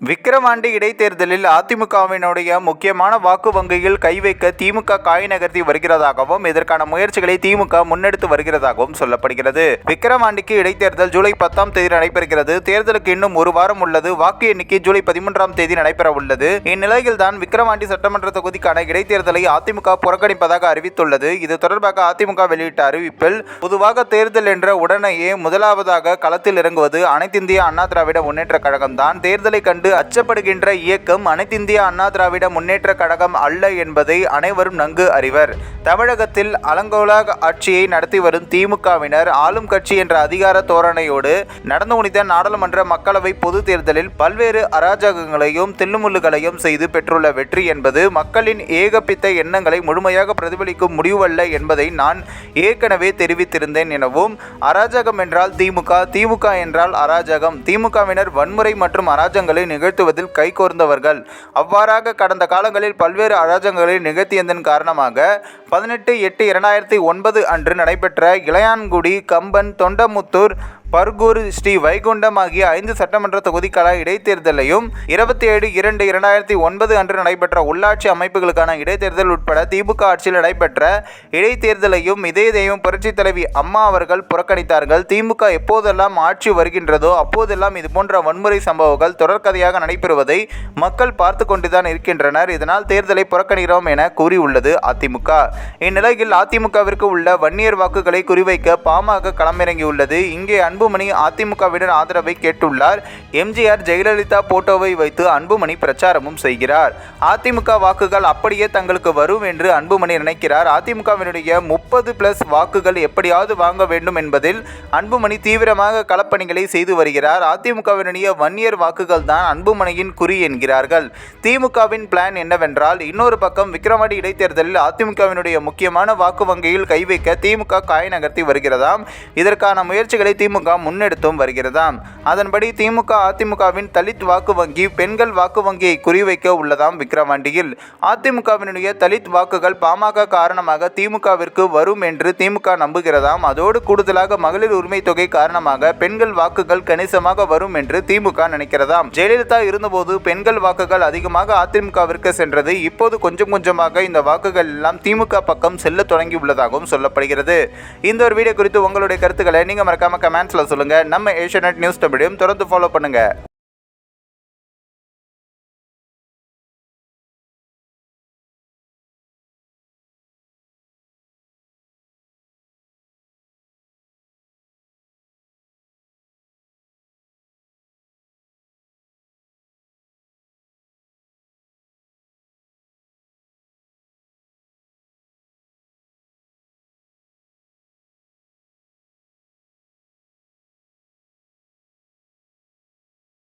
விக்கிரவாண்டி இடைத்தேர்தலில் அதிமுகவினுடைய முக்கியமான வாக்கு வங்கியில் கை வைக்க திமுக காய் நகர்த்தி வருகிறதாகவும் இதற்கான முயற்சிகளை திமுக முன்னெடுத்து வருகிறதாகவும் சொல்லப்படுகிறது. விக்கிரவாண்டிக்கு இடைத்தேர்தல் ஜூலை பத்தாம் தேதி நடைபெறுகிறது. தேர்தலுக்கு இன்னும் ஒரு வாரம் உள்ளது. வாக்கு எண்ணிக்கை ஜூலை பதிமூன்றாம் தேதி நடைபெற உள்ளது இந்நிலையில் தான் விக்கிரவாண்டி சட்டமன்ற தொகுதிக்கான இடைத்தேர்தலை அதிமுக புறக்கணிப்பதாக அறிவித்துள்ளது. இது தொடர்பாக அதிமுக வெளியிட்ட அறிவிப்பில் பொதுவாக தேர்தல் என்ற உடனேயே முதலாவதாக களத்தில் இறங்குவது அனைத்திந்திய அண்ணா திராவிட முன்னேற்ற கழகம் தான் தேர்தலை கண்டு அச்சப்படுகின்ற இயக்கம் அனைத்திந்திய அண்ணா திராவிட முன்னேற்ற கழகம் அல்ல என்பதை அனைவரும் நன்கு அறிவர். தமிழகத்தில் அலங்கோலா ஆட்சியை நடத்தி வரும் திமுகவினர் ஆளும் கட்சி என்ற அதிகார தோரணையோடு நடந்து முடித்த நாடாளுமன்ற மக்களவை பொது தேர்தலில் பல்வேறு அராஜகங்களையும் தில்லுமுள்ளுகளையும் செய்து பெற்றுள்ள வெற்றி என்பது மக்களின் ஏகப்பித்த எண்ணங்களை முழுமையாக பிரதிபலிக்கும் முடிவல்ல என்பதை நான் ஏற்கனவே தெரிவித்திருந்தேன் எனவும் அராஜகம் என்றால் திமுக திமுக என்றால் அராஜகம். திமுகவினர் வன்முறை மற்றும் அராஜகங்களை நிகழ்த்துவதில் கைகோர்ந்தவர்கள் அவ்வாறாக கடந்த காலங்களில் பல்வேறு அராஜகங்களை நிகழ்த்தியதன் காரணமாக பதினெட்டு எட்டு இரண்டாயிரத்தி ஒன்பது அன்று நடைபெற்ற இளையான்குடி கம்பன் தொண்டமுத்தூர் பர்கூர் ஸ்ரீ வைகுண்டம் ஆகிய ஐந்து சட்டமன்ற தொகுதிக்கான இடைத்தேர்தலையும் இருபத்தி ஏழு இரண்டு இரண்டாயிரத்தி ஒன்பது அன்று நடைபெற்ற உள்ளாட்சி அமைப்புகளுக்கான இடைத்தேர்தல் உட்பட திமுக ஆட்சியில் நடைபெற்ற இடைத்தேர்தலையும் இதே தெய்வம் புரட்சித் தலைவி அம்மா அவர்கள் புறக்கணித்தார்கள். திமுக எப்போதெல்லாம் ஆட்சி வருகின்றதோ அப்போதெல்லாம் இது போன்ற வன்முறை சம்பவங்கள் தொடர்கதையாக நடைபெறுவதை மக்கள் பார்த்து கொண்டுதான் இருக்கின்றனர். இதனால் தேர்தலை புறக்கணிக்கிறோம் என கூறியுள்ளது அதிமுக. இந்நிலையில் அதிமுகவிற்கு உள்ள வன்னியர் வாக்குகளை குறிவைக்க பாமக களமிறங்கியுள்ளது. இங்கே அன்புமணி அதிமுகவினர் ஆதரவை கேட்டுள்ளார். எம்ஜிஆர் ஜெயலலிதா போட்டோவை வைத்து அன்புமணி பிரச்சாரமும் செய்கிறார். அதிமுக வாக்குகள் அப்படியே தங்களுக்கு வரும் என்று அன்புமணி நினைக்கிறார். அதிமுகவினுடைய முப்பது பிளஸ் வாக்குகள் எப்படியாவது வாங்க வேண்டும் என்பதில் அன்புமணி தீவிரமாக களப்பணிகளை செய்து வருகிறார். அதிமுகவினுடைய வன்னியர் வாக்குகள் தான் அன்புமணியின் குறி என்கிறார்கள். திமுகவின் பிளான் என்னவென்றால் இன்னொரு பக்கம் விக்கிரவாண்டி இடைத்தேர்தலில் அதிமுகவினுடைய முக்கியமான வாக்கு வங்கியில் கை வைக்க திமுக காய் நகர்த்தி வருகிறதாம். இதற்கான முயற்சிகளை திமுக முன்னெடுத்தும் வருகிறதாம். அதன்படி திமுக அதிமுகவின் தலித் வாக்கு வங்கி பெண்கள் வாக்கு வங்கியை குறிவைக்க உள்ளதாம் விக்கிரவாண்டியில். அதிமுகவினுடைய தலித் வாக்குகள் பாமக காரணமாக திமுகவிற்கு வரும் என்று திமுக நம்புகிறதாம். அதோடு கூடுதலாக மகளிர் உரிமை தொகை காரணமாக பெண்கள் வாக்குகள் கணிசமாக வரும் என்று திமுக நினைக்கிறதாம். ஜெயலலிதா இருந்தபோது பெண்கள் வாக்குகள் அதிகமாக அதிமுகவிற்கு சென்றது. இப்போது கொஞ்சம் கொஞ்சமாக இந்த வாக்குகள் எல்லாம் திமுக பக்கம் செல்ல தொடங்கியுள்ளதாகவும் சொல்லப்படுகிறது. இந்த ஒரு வீடியோ குறித்து உங்களுடைய கருத்துக்களை நீங்க மறக்காம கமெண்ட்ஸில் சொல்லுங்க. நம்ம ஏஷியா நியூஸ் தமிழையும் தொடர்ந்து ஃபாலோ பண்ணுங்க.